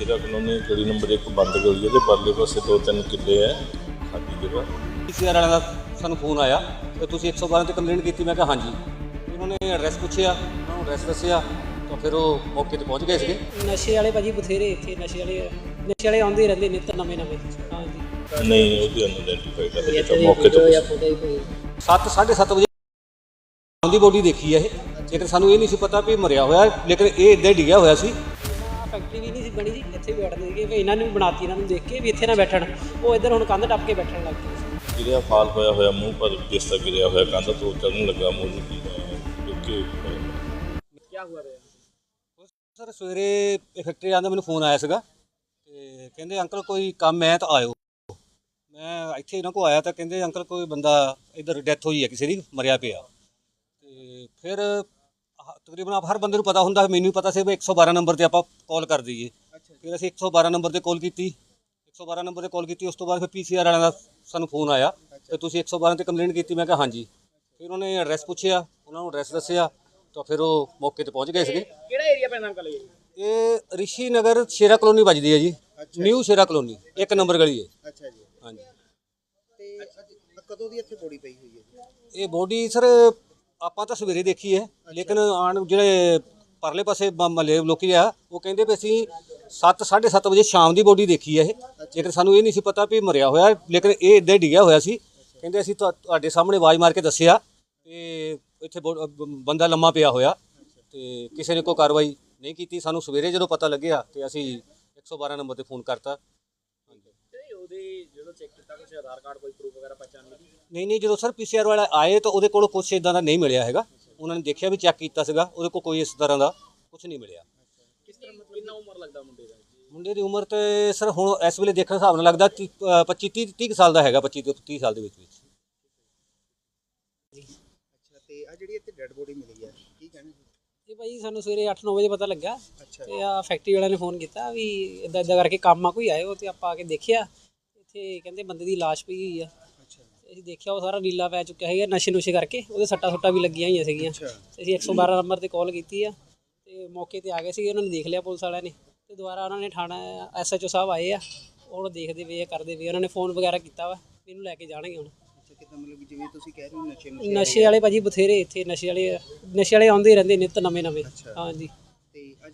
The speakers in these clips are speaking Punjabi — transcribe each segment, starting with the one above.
ਸ਼ੇਰਾ ਕਲੋਨੀ ਗਲੀ ਨੰਬਰ 1 ਬੰਦ ਗਲੀ ਹੈ ਤੇ ਪਰਲੇ ਪਾਸੇ ਦੋ ਤਿੰਨ ਕਿੱਲੇ ਹੈ। ਖਾਲੀ ਜਗ੍ਹਾ। ਪੀਸੀਆਰ ਵਾਲਿਆਂ ਦਾ ਸਾਨੂੰ ਫੋਨ ਆਇਆ ਤੇ ਤੁਸੀਂ 112 ਤੇ ਕੰਪਲੇਂਟ ਕੀਤੀ ਮੈਂ ਕਿਹਾ ਹਾਂਜੀ। ਉਹਨਾਂ ਨੇ ਐਡਰੈਸ ਪੁੱਛਿਆ ਉਹਨਾਂ ਨੂੰ ਐਡਰੈਸ ਦੱਸਿਆ ਤਾਂ ਫਿਰ ਉਹ ਮੌਕੇ ਤੇ ਪਹੁੰਚ ਗਏ ਸੀਗੇ। ਨਸ਼ੇ ਵਾਲੇ ਭਾਜੀ ਬਥੇਰੇ ਇੱਥੇ ਨਸ਼ੇ ਵਾਲੇ ਨਸ਼ੇ ਵਾਲੇ ਆਉਂਦੇ ਰਹਿੰਦੇ ਨਿੱਤ ਨਵੇਂ ਨਵੇਂ। ਹਾਂਜੀ ਨਹੀਂ ਉਹਦੀ ਅਨਡੈਂਟੀਫਾਈਡ ਹੈ ਹਜੇ ਤਾਂ ਮੌਕੇ ਤੇ ਪੁੱਛ- 7 7:30 ਵਜੇ ਉਹਦੀ ਬੋਡੀ ਦੇਖੀ ਹੈ ਇਹ। ਲੇਕਿਨ ਸਾਨੂੰ ਇਹ ਨਹੀਂ ਸੀ ਪਤਾ ਵੀ ਮਰਿਆ ਹੋਇਆ ਲੇਕਿਨ ਇਹ ਇੱਦਾਂ ਡਿੱਗਿਆ ਹੋਇਆ ਸੀ। ਫੈਕਟਰੀ ਵੀ ਨਹੀਂ ਸੀ ਬਣੀ ਜੀ ਇੱਥੇ ਬੈਠਦੇ ਸੀਗੇ ਵੀ ਇਹਨਾਂ ਨੇ ਵੀ ਬਣਾਤੀ ਇਹਨਾਂ ਨੂੰ ਦੇਖ ਕੇ ਵੀ ਇੱਥੇ ਨਾ ਬੈਠਣ। ਉਹ ਇੱਧਰ ਹੁਣ ਕੰਧ ਟੱਪ ਕੇ ਬੈਠਣ ਲੱਗ ਗਏ। ਗਿਰਿਆ ਫਾਲ ਹੋਇਆ ਹੋਇਆ ਮੂੰਹ ਪਰ ਜਿਸ ਤਰ੍ਹਾਂ ਗਿਰਿਆ ਹੋਇਆ ਕੰਧ ਤੋਂ ਚੜਨ ਲੱਗਾ ਮੂੰਹ ਨੂੰ। ਕਿ ਸਰ ਸਵੇਰੇ ਫੈਕਟਰੀ ਆਂਦਾ ਮੈਨੂੰ ਫੋਨ ਆਇਆ ਸੀਗਾ ਤੇ ਕਹਿੰਦੇ ਅੰਕਲ ਕੋਈ ਕੰਮ ਹੈ ਤਾਂ ਆਇਓ। ਮੈਂ ਇੱਥੇ ਇਹਨਾਂ ਕੋ ਆਇਆ ਤਾਂ ਕਹਿੰਦੇ ਅੰਕਲ ਕੋਈ ਬੰਦਾ ਇੱਧਰ ਡੈਥ ਹੋਈ ਹੈ ਕਿਸੇ ਦੀ ਮਰਿਆ ਪਿਆ। ਤੇ ਫਿਰ ਤਕਰੀਬਨ ਆਪ ਹਰ ਬੰਦੇ ਨੂੰ ਪਤਾ ਹੁੰਦਾ ਮੈਨੂੰ ਵੀ ਪਤਾ ਸੀ ਵੀ 112 ਨੰਬਰ ਤੇ ਆਪਾਂ ਕਾਲ ਕਰ ਦਈਏ। ਫਿਰ ਅਸੀਂ 112 ਨੰਬਰ ਤੇ ਕਾਲ ਕੀਤੀ। 112 ਨੰਬਰ ਤੇ ਕਾਲ ਕੀਤੀ ਉਸ ਤੋਂ ਬਾਅਦ ਫਿਰ ਪੀਸੀਆਰ ਵਾਲਿਆਂ ਦਾ ਸਾਨੂੰ ਫੋਨ ਆਇਆ। ਤੇ ਤੁਸੀਂ 112 ਤੇ ਕੰਪਲੇਂਟ ਕੀਤੀ ਮੈਂ ਕਿਹਾ ਹਾਂਜੀ। ਫਿਰ ਉਹਨੇ ਐਡਰੈਸ ਪੁੱਛਿਆ ਉਹਨਾਂ ਨੂੰ ਐਡਰੈਸ ਦੱਸਿਆ ਤਾਂ ਫਿਰ ਉਹ ਮੌਕੇ ਤੇ ਪਹੁੰਚ ਗਏ ਸੀਗੇ। ਕਿਹੜਾ ਏਰੀਆ ਪੈਂਦਾ ਅੰਕਲ ਇਹ ਰਿਸ਼ੀ ਨਗਰ ਸ਼ੇਰਾ ਕਲੋਨੀ ਵੱਜਦੀ ਹੈ ਜੀ। ਨਿਊ ਸ਼ੇਰਾ ਕਲੋਨੀ ਇੱਕ ਨੰਬਰ ਗਲੀ ਹੈ। ਅੱਛਾ ਜੀ। ਹਾਂਜੀ। ਤੇ ਕਦੋਂ ਦੀ ਇੱਥੇ ਬੋਡੀ ਪਈ ਹੋਈ ਹੈ ਇਹ ਬੋਡੀ ਸਰ ਆਪਾਂ ਤਾਂ ਸਵੇਰੇ ਦੇਖੀ ਹੈ, ਲੇਕਿਨ ਆਣ ਜਿਹੜੇ ਪਰਲੇ ਪਾਸੇ ਮ- ਮਹੱਲੇ ਲੋਕੀ ਆ, ਉਹ ਕਹਿੰਦੇ ਵੀ ਅਸੀਂ 7 7:30 ਵਜੇ ਸ਼ਾਮ ਦੀ ਬੋਡੀ ਦੇਖੀ ਹੈ ਇਹ। ਲੇਕਿਨ ਸਾਨੂੰ ਇਹ ਨਹੀਂ ਸੀ ਪਤਾ ਵੀ ਮਰਿਆ ਹੋਇਆ, ਲੇਕਿਨ ਇਹ ਇੱਦਾਂ ਹੀ ਡਿੱਗਿਆ ਹੋਇਆ ਸੀ। ਕਹਿੰਦੇ ਅਸੀਂ ਤੁਹਾਡੇ ਸਾਹਮਣੇ ਆਵਾਜ਼ ਮਾਰ ਕੇ ਦੱਸਿਆ ਤੇ ਇੱਥੇ ਬੋ- ਬ- ਬੰਦਾ ਲੰਮਾ ਪਿਆ ਹੋਇਆ ਤੇ ਕਿਸੇ ਨੇ ਕੋਈ ਕਾਰਵਾਈ ਨਹੀਂ ਕੀਤੀ। ਸਾਨੂੰ ਸਵੇਰੇ ਜਦੋਂ ਪਤਾ ਲੱਗਿਆ ਤੇ ਅਸੀਂ 112 ਨੰਬਰ ਤੇ ਫੋਨ ਕਰਤਾ। ਉਹਦੇ ਜਦੋਂ ਚੈੱਕ ਕੀਤਾ ਕੁਝ ਆਧਾਰ ਕਾਰਡ ਕੋਈ ਪ੍ਰੂਫ ਵਗੈਰਾ ਪਛਾਣ ਨਹੀਂ ਨਹੀਂ ਨਹੀਂ ਜਦੋਂ ਸਰ ਪੀਸੀਆਰ ਵਾਲਾ ਆਏ ਤਾਂ ਉਹਦੇ ਕੋਲ ਕੁਝ ਇਦਾਂ ਦਾ ਨਹੀਂ ਮਿਲਿਆ ਹੈਗਾ। ਉਹਨਾਂ ਨੇ ਦੇਖਿਆ ਵੀ ਚੈੱਕ ਕੀਤਾ ਸੀਗਾ ਉਹਦੇ ਕੋਲ ਕੋਈ ਇਸ ਤਰ੍ਹਾਂ ਦਾ ਕੁਝ ਨਹੀਂ ਮਿਲਿਆ। ਕਿਸ ਤਰ੍ਹਾਂ ਮਤਲਬ ਕਿੰਨਾ ਉਮਰ ਲੱਗਦਾ ਮੁੰਡੇ ਦਾ? ਮੁੰਡੇ ਦੀ ਉਮਰ ਤੇ ਸਰ ਹੁਣ ਇਸ ਵੇਲੇ ਦੇਖਣ ਹਿਸਾਬ ਨਾਲ ਲੱਗਦਾ 25 30 30 ਸਾਲ ਦਾ ਹੈਗਾ 25 ਤੋਂ 30 ਸਾਲ ਦੇ ਵਿੱਚ ਵਿੱਚ। ਅੱਛਾ ਤੇ ਆ ਜਿਹੜੀ ਇੱਥੇ ਡੈੱਡ ਬੋਡੀ ਮਿਲੀ ਹੈ ਕੀ ਕਹਿਣਾ ਜੀ? ਇਹ ਭਾਜੀ ਸਾਨੂੰ ਸਵੇਰੇ 8-9 ਵਜੇ ਪਤਾ ਲੱਗਾ ਅੱਛਾ। ਤੇ ਆ ਫੈਕਟਰੀ ਵਾਲਿਆਂ ਨੇ ਫੋਨ ਕੀਤਾ ਵੀ ਇਦਾਂ ਇਦਾਂ ਕਰਕੇ ਕੰਮ ਆ ਕੋਈ ਆਇਓ ਤੇ ਆਪਾਂ ਆ ਕੇ ਦੇਖਿਆ। ਇੱਥੇ ਕਹਿੰਦੇ ਬੰਦੇ ਦੀ ਲਾਸ਼ ਪਈ ਹੋਈ ਆ। ਅਸੀਂ ਦੇਖਿਆ ਉਹ ਸਾਰਾ ਨੀਲਾ ਪੈ ਚੁੱਕਿਆ ਹੈਗਾ ਨਸ਼ੇ ਨੁਸ਼ੇ ਕਰਕੇ। ਉਹਦੇ ਸੱਟਾਂ ਸੁੱਟਾਂ ਵੀ ਲੱਗੀਆਂ ਹੋਈਆਂ ਸੀਗੀਆਂ। ਅੱਛਾ। ਤੇ ਅਸੀਂ 112 ਨੰਬਰ ਤੇ ਕਾਲ ਕੀਤੀ ਆ। ਤੇ ਮੌਕੇ ਤੇ ਆ ਗਏ ਸੀਗੇ ਉਹਨਾਂ ਨੇ ਦੇਖ ਲਿਆ ਪੁਲਿਸ ਵਾਲਿਆਂ ਨੇ। ਤੇ ਦੁਬਾਰਾ ਉਹਨਾਂ ਨੇ ਥਾਣਾ ਐਸਐਚਓ ਸਾਹਿਬ ਆਏ ਆ। ਉਹ ਹੁਣ ਦੇਖਦੇ ਵੇ ਕਰਦੇ ਵੇ ਉਹਨਾਂ ਨੇ ਫੋਨ ਵਗੈਰਾ ਕੀਤਾ ਵਾ। ਇਹਨੂੰ ਲੈ ਕੇ ਜਾਣਗੇ ਹੁਣ। ਅੱਛਾ ਕਿਦਾਂ ਮਤਲਬ ਕਿ ਜਿਵੇਂ ਤੁਸੀਂ ਕਹਿ ਰਹੇ ਹੋ ਨਸ਼ੇ ਵਾਲੇ ਭਾਜੀ ਬਥੇਰੇ ਇੱਥੇ ਨਸ਼ੇ ਵਾਲੇ ਨਸ਼ੇ ਵਾਲੇ ਆਉਂਦੇ ਹੀ ਰਹਿੰਦੇ ਨਿੱਤ ਨਵੇਂ ਨਵੇਂ। ਹਾਂਜੀ।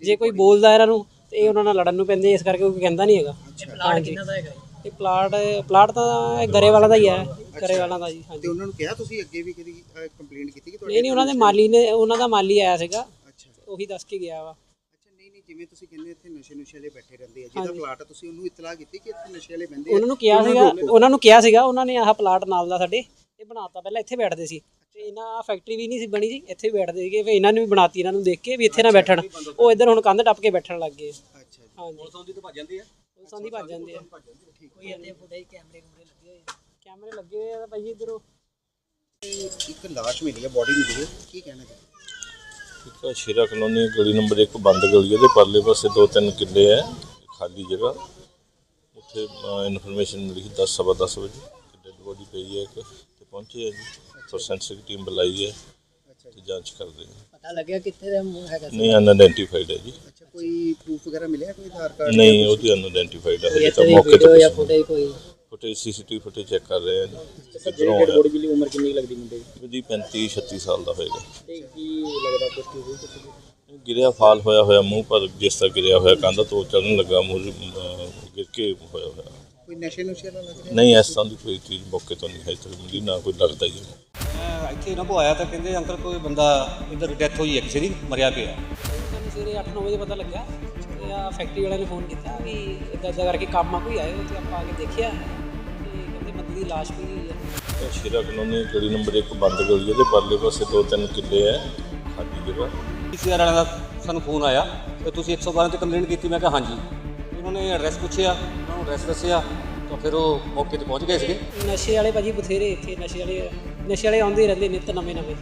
ਜੇ ਕੋਈ ਬੋਲਦਾ ਇਹਨਾਂ ਨੂੰ ਤੇ ਇਹ ਉਹਨਾਂ ਨਾਲ ਲੜਨ ਨੂੰ ਪੈਂਦੇ ਇਸ ਕਰਕੇ ਕੋਈ ਕਹਿੰਦਾ ਨਹੀਂ ਹੈਗਾ। ਪਲਾਟ ਕਿੰਨਾ ਦਾ ਹੈਗਾ ਇਹ ਪਲਾਟ ਪਲਾਟ ਤਾਂ ਇਹ ਗਰੇ ਵਾਲਾ ਦਾ ਹੀ ਹੈ ਗਰੇ ਵਾਲਾ ਦਾ ਜੀ ਤੇ ਹਾਂਜੀ ਉਹਨਾਂ ਨੂੰ ਕਿਹਾ ਤੁਸੀਂ ਅੱਗੇ ਵੀ ਕਦੀ ਕੰਪਲੇਂਟ ਕੀਤੀ ਕਿ ਤੁਹਾਡੇ ਨਹੀਂ ਨਹੀਂ ਉਹਨਾਂ ਦੇ ਮਾਲੀ ਨੇ ਉਹਨਾਂ ਦਾ ਮਾਲੀ ਆਇਆ ਸੀਗਾ। ਅੱਛਾ। ਉਹੀ ਦੱਸ ਕੇ ਗਿਆ ਵਾ। ਅੱਛਾ ਨਹੀਂ ਨਹੀਂ ਜਿਵੇਂ ਤੁਸੀਂ ਕਹਿੰਦੇ ਇੱਥੇ ਨਸ਼ੇ ਨੁਸ਼ੇ ਵਾਲੇ ਬੈਠੇ ਰਹਿੰਦੇ ਆ ਜਿਹਦਾ ਪਲਾਟ ਆ ਤੁਸੀਂ ਉਹਨੂੰ ਇਤਲਾਹ ਕੀਤੀ ਕਿ ਇੱਥੇ ਨਸ਼ੇ ਵਾਲੇ ਬੰਦੇ ਉਹਨਾਂ ਨੂੰ ਕਿਹਾ ਸੀਗਾ ਉਹਨਾਂ ਨੂੰ ਕਿਹਾ ਸੀਗਾ ਉਹਨਾਂ ਨੇ ਆਹ ਪਲਾਟ ਨਾਲ ਦਾ ਸਾਡੇ ਇਹ ਬਣਾਤਾ ਪਹਿਲਾਂ ਇੱਥੇ ਬੈਠਦੇ ਸੀ। ਤੇ ਇਹਨਾਂ ਫੈਕਟਰੀ ਵੀ ਨਹੀਂ ਸੀ ਬਣੀ ਜੀ ਇੱਥੇ ਬੈਠਦੇ ਸੀਗੇ ਵੀ ਇਹਨਾਂ ਨੇ ਵੀ ਬਣਾਤੀ ਇਹਨਾਂ ਨੂੰ ਦੇਖ ਕੇ ਵੀ ਇੱਥੇ ਨਾ ਬੈਠਣ। ਉਹ ਇੱਧਰ ਹੁਣ ਕੰਧ ਟੱਪ ਕੇ ਬੈਠਣ ਲੱਗ ਗਏ। ਅੱਛਾ ਜੀ। ਹਾਂਜੀ। ਉਹਦੀ ਤਾਂ ਭੱਜ ਜਾਂਦੀ ਹੈ ਪੁਲਿਸਾਂ ਦੀ ਭੱਜ ਜਾਂਦੇ ਆ ਕੋਈ ਇੱਥੇ ਫੁਟੇਜ ਕੈਮਰੇ ਕੁਮਰੇ ਲੱਗੇ ਹੋਏ ਕੈਮਰੇ ਲੱਗੇ ਹੋਏ ਆ ਭਾਈ ਇਧਰੋਂ। ਇੱਕ ਲਾਸ਼ ਮਿਲੀ ਹੈ ਬੋਡੀ ਮਿਲੀ ਹੈ ਕੀ ਕਹਿਣਾ ਜੀ? ਇੱਕ ਆ ਸ਼ੇਰਾ ਕਲੋਨੀ ਗਲੀ ਨੰਬਰ 1 ਬੰਦ ਗਲੀ ਹੈ ਤੇ ਪਰਲੇ ਪਾਸੇ ਦੋ ਤਿੰਨ ਕਿੱਲੇ ਹੈ ਖਾਲੀ ਜਗ੍ਹਾ। ਉੱਥੇ ਇਨਫੋਰਮੇਸ਼ਨ ਮਿਲੀ ਸੀ 10 ਸਵਾ 10 ਵਜੇ। ਡੈਡ ਬੋਡੀ ਪਈ ਹੈ ਇੱਕ ਤੇ ਪਹੁੰਚੇ ਹੈ ਜੀ। ਫੋਰੈਂਸਿਕ ਟੀਮ ਬੁਲਾਈ ਹੈ ਤੇ ਜਾਂਚ ਕਰਦੇ ਹੈ। ਪਤਾ ਲੱਗਿਆ ਕਿੱਥੇ ਦਾ ਮੂੰਹ ਹੈਗਾ ਨਹੀਂ ਅਨਆਇਡੈਂਟੀਫਾਈਡ ਹੈ ਜੀ। ਅੱਛਾ ਕੋਈ ਪ੍ਰੂਫ ਵਗੈਰਾ ਮਿਲਿਆ? ਕੋਈ ਆਧਾਰ ਕਾਰਡ ਨਹੀਂ ਉਹਦੀ ਅਨਆਇਡੈਂਟੀਫਾਈਡ ਹੈ ਹਜੇ ਤਾਂ ਮੌਕੇ ਤੇ ਪੁੱਛ- ਫੁਟੇਜ ਕੋਈ? ਫੁਟੇਜ ਸੀਸੀਟੀਵੀ ਫੁਟੇਜ ਚੈੱਕ ਕਰ ਰਹੇ ਹਾਂ ਜੀ। ਕਿੱਧਰੋਂ ਹੋਇਆ ਬੋਡੀ ਮਿਲੀ ਉਮਰ ਕਿੰਨੀ ਲੱਗਦੀ ਮੁੰਡੇ ਦੀ? ਉਹਦੀ 35 36 ਸਾਲ ਦਾ ਹੋਏਗਾ। ਤੇ ਕੀ ਲੱਗਦਾ ਪੁਸ਼ਟੀ ਹੋਈ ਕਿਸੇ ਗਿਰਿਆ ਫਾਲ ਹੋਇਆ ਹੋਇਆ ਮੂੰਹ ਪਰ ਜਿਸ ਤਰ੍ਹਾਂ ਗਿਰਿਆ ਹੋਇਆ ਕੰਧ ਤੋਂ ਚੜਨ ਲੱਗਾ ਮੂੰਹ ਅਹ, ਗਿਰ ਕੇ ਹੋਇਆ ਹੋਇਆ। ਕੋਈ ਨਸ਼ੇ ਨੁਸ਼ੇ ਵਾਲਾ ਲੱਗ ਰਿਹਾ? ਨਹੀਂ ਇਸ ਤਰ੍ਹਾਂ ਦੀ ਕੋਈ ਚੀਜ਼ ਮੌਕੇ ਤੋਂ ਨਹੀਂ ਹੈ ਤੇਰੀ ਮਿਲੀ ਨਾ ਕੋਈ ਲੱਗਦਾ ਹੀ ਹੈ। ਇੱਥੇ ਇਹਨਾਂ ਕੋ ਆਇਆ ਤਾਂ ਕਹਿੰਦੇ ਅੰਕਲ ਕੋਈ ਬੰਦਾ ਇੱਧਰ ਡੈਥ ਹੋਈ ਹੈ ਕਿਸੇ ਦੀ ਮਰਿਆ ਪਿਆ। ਸਾਨੂੰ ਸਵੇਰੇ 8-9 ਵਜੇ ਪਤਾ ਲੱਗਾ ਤੇ ਆ ਫੈਕਟਰੀ ਵਾਲਿਆਂ ਨੇ ਫੋਨ ਕੀਤਾ ਵੀ ਇਦਾਂ ਇਦਾਂ ਕਰਕੇ ਕੰਮ ਆ ਕੋਈ ਆਇਓ ਤੇ ਆਪਾਂ ਆ ਕੇ ਦੇਖਿਆ ਤੇ ਕਹਿੰਦੇ ਬੰਦੇ ਦੀ ਲਾਸ਼ ਪਈ ਹੋਈ ਇਹ ਸ਼ੇਰਾ ਕਲੋਨੀ ਗਲੀ ਨੰਬਰ 1 ਬੰਦ ਗਲੀ ਹੈ ਤੇ ਪਰਲੇ ਪਾਸੇ ਦੋ ਤਿੰਨ ਕਿੱਲੇ ਹੈ ਖਾਲੀ ਜਗ੍ਹਾ। ਪੀਸੀਆਰ ਵਾਲਿਆਂ ਦਾ ਸਾਨੂੰ ਫੋਨ ਆਇਆ ਤੇ ਤੁਸੀਂ 112 ਤੇ ਕੰਪਲੇਂਟ ਕੀਤੀ ਮੈਂ ਕਿਹਾ ਹਾਂਜੀ। ਉਹਨਾਂ ਨੇ ਐਡਰੈਸ ਪੁੱਛਿਆ ਉਹਨਾਂ ਨੂੰ ਐਡਰੈਸ ਦੱਸਿਆ ਤਾਂ ਫਿਰ ਉਹ ਮੌਕੇ ਤੇ ਪਹੁੰਚ ਗਏ ਸੀਗੇ। ਨਸ਼ੇ ਵਾਲੇ ਭਾਜੀ ਬਥੇਰੇ ਇੱਥੇ ਨਸ਼ੇ ਵਾਲੇ ਨਸ਼ੇ ਵਾਲੇ ਆਉਂਦੇ ਹੀ ਰਹਿੰਦੇ ਨਿੱਤ ਨਵੇਂ ਨਵੇਂ